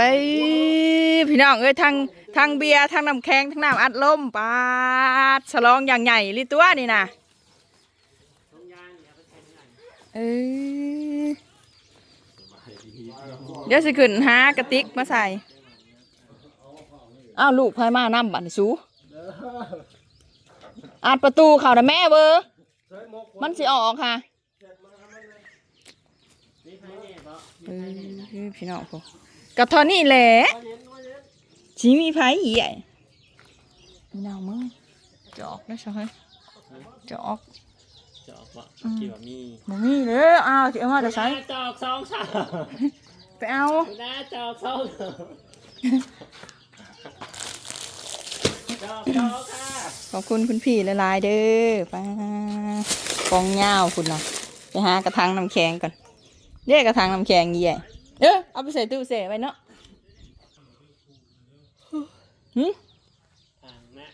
ไปพี่น้องเอ้ยทางทางเบียร์ทางน้ำแข็งทางน้ำอัดลมปาดฉลองอย่างใหญ่ลิตัวนี่นะเอ้ยเดี๋ยวสิขึ้นหากระติกมาใส่อ้าวลูกพายมาน้ำบันสูอาดประตูเขานะแม่เบอร์มันสิออกค่ะพี่น้องพวก กระทอนี่แหละชีมีไผ่ใหญ่พี่น้องมึงจอกได้ใช่ไหมจอกจอกวะกี่ว่ามีมึงนี่เลยอ้าวที่เอามาจะใช้จอกสองสามไปเอาหน้าจอกสองจอกจอกค่ะขอบคุณคุณพี่หลายๆเด้อไป้ากองเงาวคุณเนาะไปหากระถางน้ำแข็งก่อนเรียกกระถางน้ำแข็งยี่ใหญ่ เออเอาไปใส่ตู้เสไว้เนาะหึอ่างนะ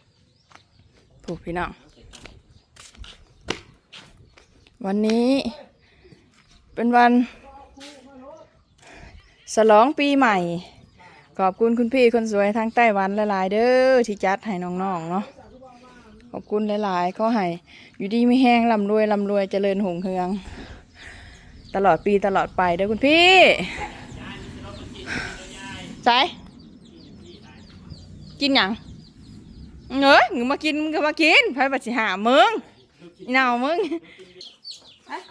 ผูกพี่น้อง วันนี้เป็นวันฉลองปีใหม่ ขอบคุณคุณพี่คนสวยทางไต้หวันหลายๆเด้อที่จัดให้น้องๆเนาะ ขอบคุณหลายๆก็ให้อยู่ดีไม่แห้งร่ำรวยร่ำรวยเจริญหงเฮือง ตลอดปีตลอดไปเด้อคุณพี่ใส่กินหยังเอ้ยมึงมากินมึงก็มากินไผบัดสิหามึงอีเหนามึง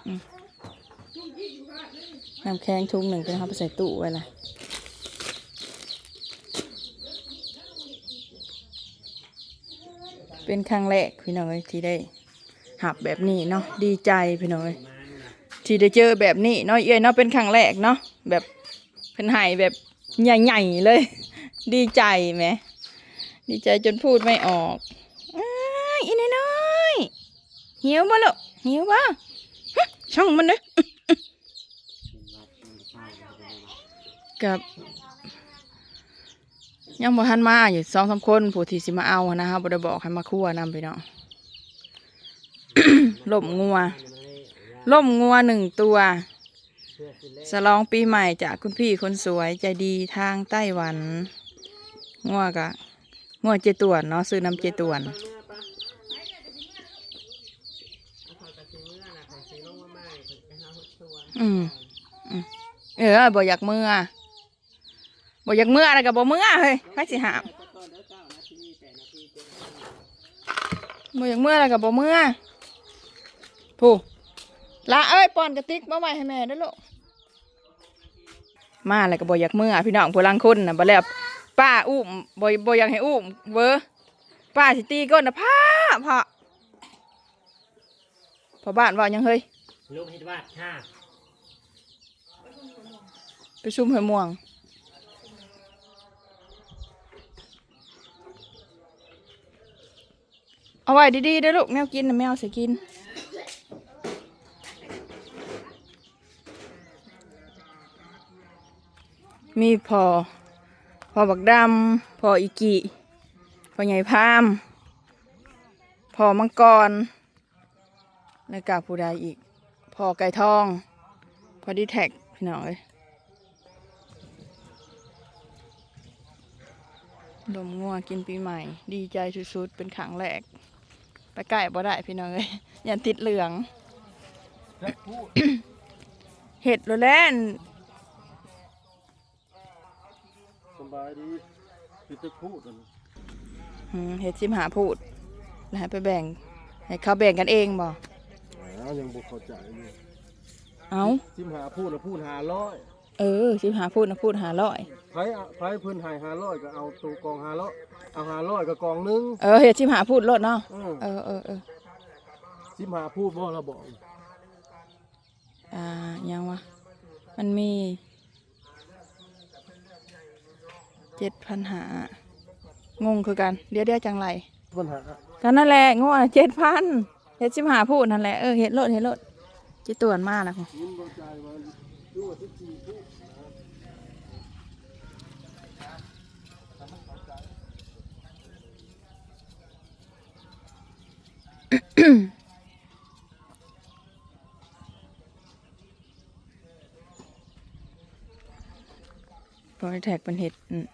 อืมน้ำแข็งทุ่งหนึ่งเป็นเขาไปใส่ตู้ไว้ละเป็นครั้งแรกพี่น้องเอ้ยที่ได้หับแบบนี้เนาะดีใจพี่น้องเอ้ย ที่ได้เจอแบบนี้เนาะเอ้ยเนาะเป็นครั้งแรกเนาะแบบเพิ่นหายแบบใหญ่ๆเลย ดีใจไหมดีใจจนพูดไม่ออกอ้ายอีน้อยๆหิวบ่ลูกหิวบ่ช่องมันเด้อกับยังบ่ทันมาอยู่สองสามคนผู้ที่สิมาเอานะครับบ่ได้บอกให้มาคั่วนำไปเนาะล่มงัว ล่มงัวหนึ่งตัวฉลองปีใหม่จากคุณพี่คนสวยใจดีทางไต้หวัน งัวกะงัวเจตวนเนาะซื้อน้ำเจตวนอืมอืมเออบ่อยากเมื่อบ่อยากเมื่ออะไรกับบ่เมื่อเฮ้ยไปสิหามบ่อยากเมื่ออะไรกับบ่เมื่อผู้ ละเอ้ยป้อนกระติกมาไว้ให้แม่เด้อลูกมาอะไรกับบ่อยากเมื่อพี่น้องผู้ลังคนนะบ่แล้วป้าอุ้มบ่บ่อยากให้อุ้มเว้อป้าสิตีก้นนะพาพาพอบ้านว่ายังเฮ้ยลูกฮิตวาดค่ะไปซุ่มหอยม่วงเอาไว้ดีๆเด้อลูกแมวกินนะแมวสิกิน มีพอพอบักดำพออีกิพอใหญ่พามพอมังกรแล้วกับผู้ใดอีก พอไก่ทอง พอดีแท็กพี่น้องเอ้ยดมงัวกินปีใหม่ ดีใจสุดๆเป็นขังแรก ไปใกล้บ่ได้พี่น้องเอ้ยยันติดเหลือง เห็ดโรแลน สบายดีพี่ตึกพูดนั่นอืมเห็ดชิมหาพูดแล้วให้ไปแบ่งให้เขาแบ่งกันเองบ่แล้วยังบุเข้าใจอยู่เอาซิมหาพูดนะพูดหาร้อยเออชิมหาพูดนะพูดหาร้อยไผอะไผเพิ่นใหายหาร้อยก็เอาตัวกองหาร้อยเอาหาร้อยก็กองหนึงเออเห็ดชิมหาพูดลดเนาะเออเออเออเออซิมหาพูดบ่เราบอก อ่ายังวะมันมี เจ็ดพันหางงคือกัน เดี๋ยวเดี๋ยวจังไรปัญหาก็นั่นแหละงงเจ็ดพันเฮ็ดชิมหาพูดนั่นแหละเออเฮ็ดโลดเฮ็ดโลดจิตวนมากนะคุณยินบ่ใจว่าดูว่าที่สี่พูดนะพออยแท็กเป็นเห็ดอืม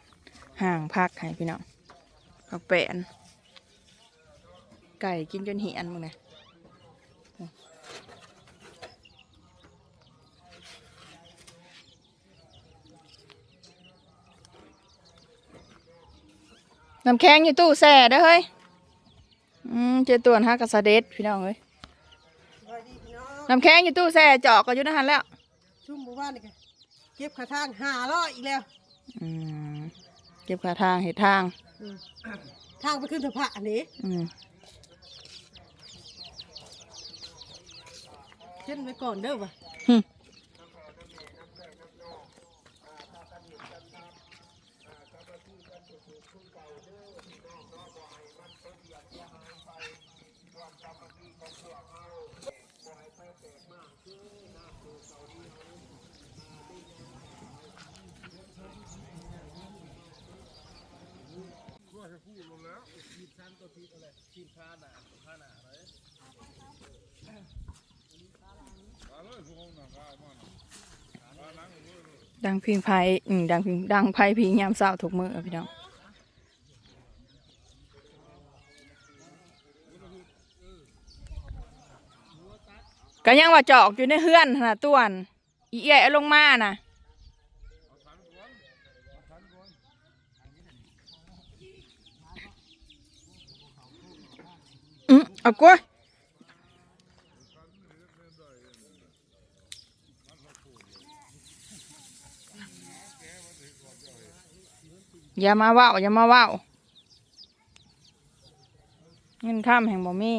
ห่างพักให้พี่น้องผักแปนไก่กินจนเหียนมึงนะน้ำแข็งอยู่ตู้แส่เด้อเฮ้ย อืมเจตัวนฮักกับสะเด็ดพี่น้องเอ้ยสวัสดีพี่น้องน้ำแข็งอยู่ตู้แส่เจาะก็อยู่ในหันแล้ว ชุ่มหมู่บ้านนี่กันเก็บขาทางหาร้อยอีกแล้ว อืมเก็บขาทางเห็ดทาง อืมทางไปขึ้นสะพานนี้อืมเช่นไว้ก่อนเด้อวะหึ ดังพิงไพอืมดังพิงดังไพพิงยามเศร้าทุกมือพี่น้องก็ยังว่าจอกอยู่ในเฮือนขนาดต้วนอีเอ๋เอาลงมาน่ะ อืมเอากล้วยอย่ามาว้าอย่ามาว้าวเงินข้ามแห่งบ่มี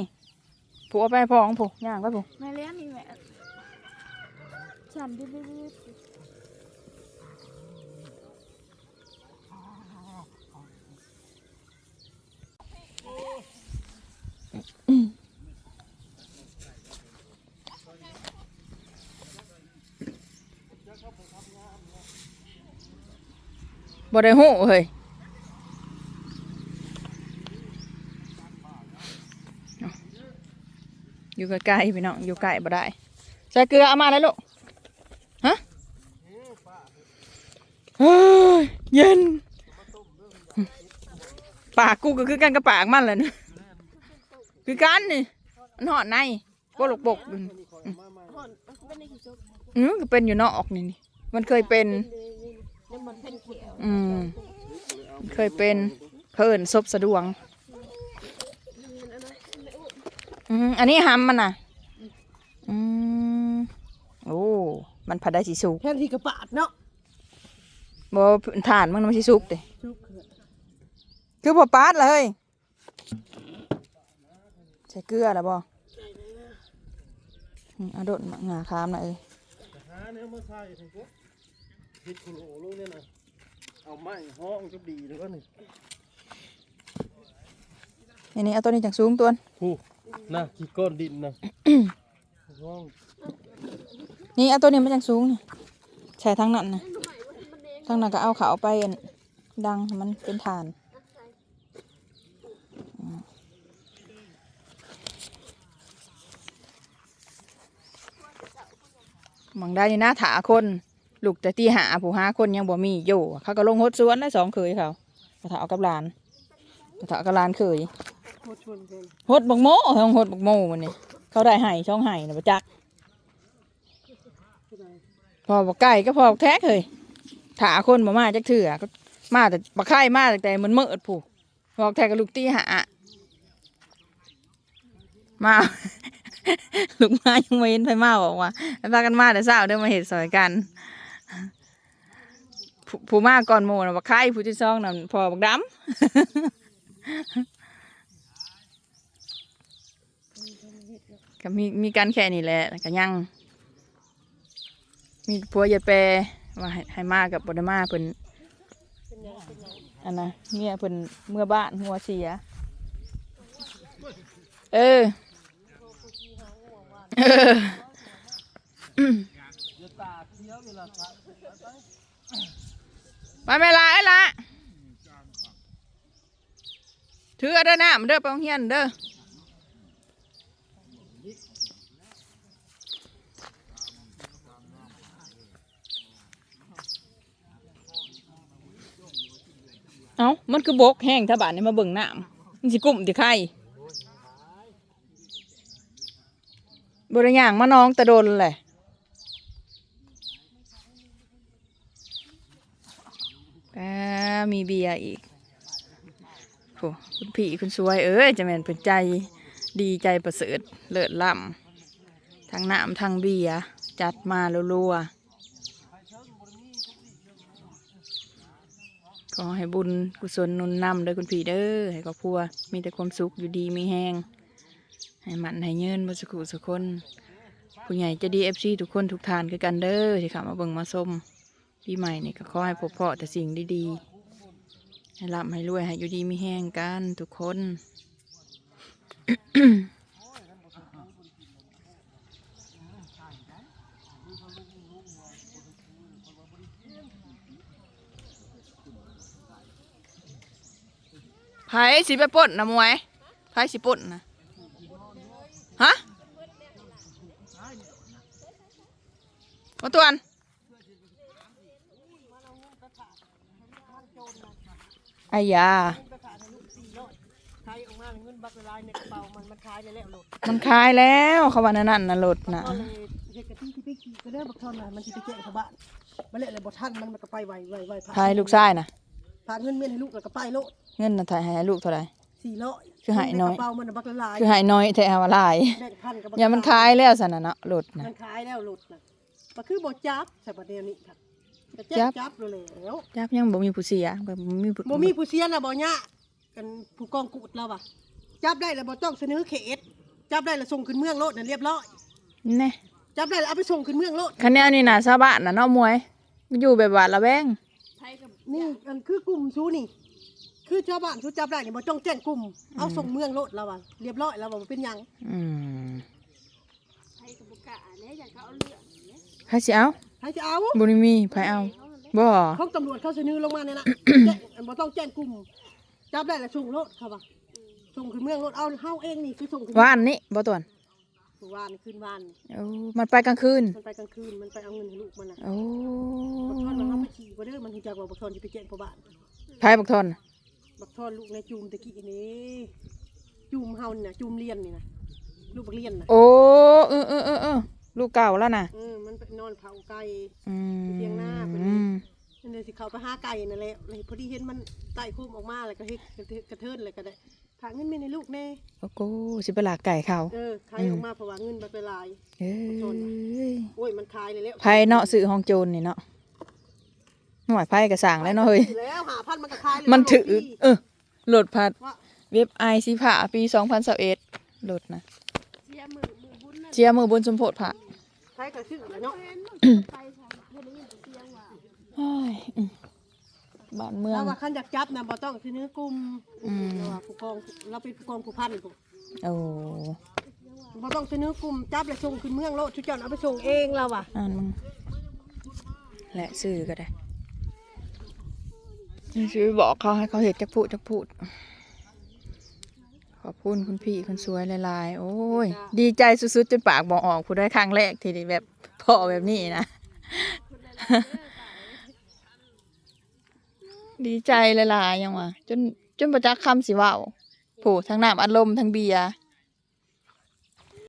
ผูเอาไปพองผูย่างไปผูมาเลี้ยงนี่แม่ฉันดื้อๆบ่ บได้หูเฮ้ยอยู่ใกล้ๆพี่น้องอยู่ใกล้บ่ได้ใส่เกลือเอามาแล้วลูกฮะเฮ้ยเย็นปากกูก็คือกันกับปากมันแหละนี่คือกันนี่มันหอดในโปลกปกอืมก็เป็นอยู่นอกนี่นี่มันเคยเป็น มันเป็นเขียวอืม เคยเป็นเพิ่นซบสะดวง อืม อันนี้หำมันน่ะ อืม โอ้ มันผัดได้สีสุกแค่ที่กระปาดเนาะบ่ฐานมันมันสีสุกเด้ชุบเขื่อนคือบ่ปาดเลย ใส่เกลือแล้วบ่อืมเอาโดดมาหงาคามน่ะเอ้ย หาเนี่ยมาใส่ถึงปุ๊บเฮ็ดโคโลลงเนี่ยนะเอาไม้ ห้องจะดีแล้วก็นี่นี่นี่เอาตัวนี้จากสูงตัวผู้นะขี้ก้อนดินนะห้องนี่เอาตัวนี้มาจากสูงนี่ใส่ทางนั้นนะทางนั้นก็เอาเขาไปอันดังให้มันเป็นฐานอืมหมังได้นี่นะถาคน ลูกแต่ตีหาผู้หาคนยังบ่มีอยู่เขาก็ลงหดสวนได้สองเคยเขากระถาเอากับหลานกระถาเอากับหลานเคยโคตรชวนกันหดบักโมเขาหดบักโมมันนี่เขาได้ไห้ช่องไห้นะประจักพอบอกไก่ก็พอบอกแท็กเลยถาคนมามาจักเถื่อก็มาแต่บักไข่มาแต่แต่มันเมิดผู้บอกแท็กกับลูกตีหามาลูกมายังไม่เห็นไฟมาบอกว่าพากันมาแต่เช้าเดินมาเห็ดสอยกัน ผู้มาก่อนโมนะบักไข่ผู้ที่ซองนั่นพอบักดำก็มีมีการแค่นี้แหละก็ยัง มีผัวย่าแปรว่าให้ให้มากับบไดมาเพิ่นอันนะเมียเพิ่นเมื่อบ้านหัวเสีย เออเออ ไปไม่ละไอ้ละถือเด้อนะมันเด้อไปโรงเฮียนเด้อเอ้ามันคือบกแห้งถ้าบาดนี่มาเบิ่งน้ำมันสิกุ้มติไข่บริย่างมาน้องตะโดนแหละอ่า มีเบียร์อีกโหคุณพี่คุณสวยเอ้ยจะแม่นเป็นใจดีใจประเสริฐเลิศล่ำทั้งน้ำทั้งเบียร์จัดมารัวๆขอให้บุญกุศลนุนนำเลยคุณพี่เด้อให้ครอบครัวมีแต่ความสุขอยู่ดีมีแห้งให้มันให้เงินมาสุขุสุขคนผู้ใหญ่จะดีเอฟซีทุกคนทุกทานคือกันเด้อที่ขับมาเบิ่งมาส้มปีใหม่นี่ก็ขอให้พบเพาะแต่สิ่งดีๆ ให้ร่ำให้รวยให้อยู่ดีมีแห้งกันทุกคนไผสิไปป่นนะมวยไผสิป่นนะฮะมาตวน อายาขายออกมาเงินบักละลายในกระเป๋ามันมันขายได้แล้วโหลดมันคายแล้วเขาว่านั่นนั่นนะรถนะก็เลยเฮ็ดกะทิที่ไปขี่ก็เด้อบักทอนน่ะมันสิไปแจ้งชาวบ้านมาเละเลยบ่ทันมันมันก็ไปไวไวไวพายลูกชายนะพาเงินเมียนให้ลูกแล้วก็ไปโลดเงินน่ะถ่ายให้ลูกเท่าไหร่400คือหายน้อยใกระเป๋ามันน่ะบักละลายคือใหายน้อยแท้ว่าหลายแบ่งพันกับบักอย่ามันคายแล้วสันน่ะเนาะรถนะมันขายแล้วหลดน่ะก็คือบ่จับใส่ประเดี๋ยวนี้ค่ะ ก็แจ้จังบจับเลยแล้วจับยังบ่มีผู้เสียบ่มีผู้บ่มีผู้เสียน่ะบ่ยะกันผู้กองกูดเราอะจับได้แล้วบ่ต้องเสนอเขตจับได้แล้วส่งขึ้นเมืองโลดนั่นเรียบร้อยแน่จับได้แล้วเอาไปส่งขึ้นเมืองโลดคันแนวนี่น่ะชาวบ้านน่ะเนาะมวยมันอยู่แบบว่าระแวงนี่อันคือกลุ่มซูนี่ คือชาวบ้านเขาจับได้นี่บ่ต้องแจ้งกลุ่มเอาส่งเมืองโลดแล้วอะเรียบร้อยแล้วว่าบ่เป็นหยังอืมใครกับบุกกะเนี่ยอยากเขาเอาเลือดเนี่ยใครสิเอา ใครจะเอาบ่ได้มีไผเอาบ่ของตำรวจเขาเสนอลงมาเนี่ยนะ แจ้งอันบ่ต้องแจ้งกลุ่มจับได้แล้วส่งโลดเขาว่าส่งขึ้นเมืองโลดเอาเฮาเองนี่คือส่งขึ้นวานนี้บ่ตวนวานขึ้นวานนี่โอ้มันไปกลางคืน มันไปกลางคืน มันไปเอาเงินให้ลูกมันน่ะโอ้บักทอนมันเฮาไปขี่บ่เด้อมันรู้จักว่าบักทอนสิไปแจ้งพ่อบ้านไผบักทอนน่ะบักทอนลูกในจูมตะกี้นี่จูมเฮานี่น่ะจูมเรียนนี่นะลูกบักเรียนน่ะโอ้เออเออเออเออลูกเก่าแล้วน่ะเออมั นไปนอนเผาไก่อืมเตียงหน้าเป็นอืมนั่นเลยสิเขาไปหาไก่นั่นแหละเลยพอดีเห็นมันไต่คุ้มออกมาแล้วก็เฮ็ดกระเทกระเทินเลยก็ได้ผากเงินเมียในลูกแน่โอ้โหสิไปหลากไก่เขา เออขายออกมาเพราะว่าเงินมันไปลายเอ้ยโอ้ยมันขายเลยแล้วไผเนาะซื้อห้องโจรนี่เนาะหน่วยไผก็สั่งแล้วเนาะเฮ้ยแล้วหาพันมันก็ขายเลยมันถือว่าเออโหลดพัดว่าเว็บไอซีผ่าปี2021โหลดนะเสียมือมือบุญน่ะเชียร์มือบนสมโพธิผ่า ขายก็ซื้อแล้วเนาะเห็นมันไปทางเพื่อนได้ยินเสียงว่าเฮ้ยอืมบ้านเมือง แล้วว่าคันอยากจับนะบ่ต้องซื้อเนื้อกลุ่มอืม เราว่าผู้กองเราเป็นผู้กองผู้พันผู้โอ้บ่ต้องซื้อเนื้อกลุ่มจับแล้วส่งขึ้นเมืองโลดชุดจอนเอาไปส่งเองเราอะอ่านมึงและซื้อก็ได้ซื้อบอกเขาให้เขาเห็ดจักพูดจักพูด ขอบคุณคุณพี่คุณสวยหลายๆ โอ้ย ดีใจสุดๆจนปากบอกออกผู้ได้ครั้งแรกที่ได้แบบพอแบบนี้นะ ดีใจหลายๆยังวะจนจนประจักษ์คำสิเว่าผู้ทั้งน้ำอัดลมทั้งเบียร์